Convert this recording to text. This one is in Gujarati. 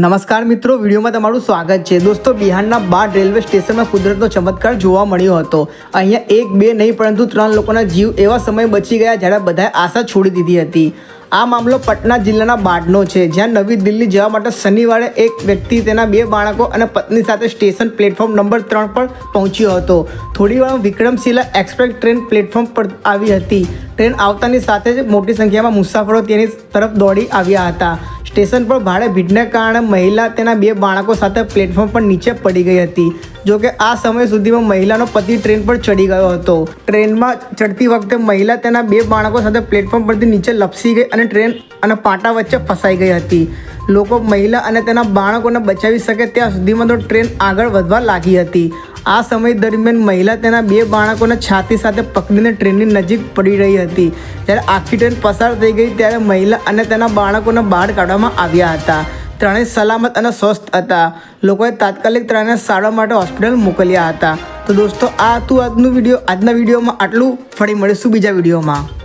નમસ્કાર મિત્રો, વિડીયોમાં તમારું સ્વાગત છે. દોસ્તો, બિહારના બાર રેલવે સ્ટેશનમાં કુદરતનો ચમત્કાર જોવા મળ્યો હતો. અહીંયા એક, બે નહીં, પરંતુ ત્રણ લોકોના જીવ એવા સમયે બચી ગયા જ્યારે બધાએ આશા છોડી દીધી હતી. આ મામલો પટના જિલ્લાના બાડનો છે. જ્યાં નવી દિલ્હી જવા માટે શનિવારે એક વ્યક્તિ, તેના બે બાળકો અને પત્ની સાથે સ્ટેશન પ્લેટફોર્મ નંબર ત્રણ પર પહોંચ્યો હતો. થોડી વારમાં વિક્રમશિલા એક્સપ્રેસ ટ્રેન પ્લેટફોર્મ પર આવી હતી. ટ્રેન આવતાની સાથે જ મોટી સંખ્યામાં મુસાફરો તેની તરફ દોડી આવ્યા હતા. સ્ટેશન પર ભારે ભીડને કારણે મહિલા તેના બે બાળકો સાથે પ્લેટફોર્મ પર નીચે પડી ગઈ હતી. જો કે આ સમય સુધીમાં મહિલાનો પતિ ટ્રેન પર ચડી ગયો હતો. ટ્રેનમાં ચડતી વખતે મહિલા તેના બે બાળકો સાથે પ્લેટફોર્મ પરથી નીચે લપસી ગઈ અને ટ્રેન અને પાટા વચ્ચે ફસાઈ ગઈ હતી. લોકો મહિલા અને તેના બાળકોને બચાવી શકે ત્યાં સુધીમાં તો ટ્રેન આગળ વધવા લાગી હતી. આ સમય દરમિયાન મહિલા તેના બે બાળકોને છાતી સાથે પકડીને ટ્રેનની નજીક પડી રહી હતી. જ્યારે આખી ટ્રેન પસાર થઈ ગઈ ત્યારે મહિલા અને તેના બાળકોને બહાર કાઢવામાં આવ્યા હતા. ત્રણેય સલામત અને સ્વસ્થ હતા. લોકોએ તાત્કાલિક ત્રણેય સારવાર માટે હોસ્પિટલ મોકલ્યા હતા. તો દોસ્તો, આ હતું આજનું વીડિયો. આજના વિડીયોમાં આટલું. ફરી મળીશું બીજા વિડીયોમાં.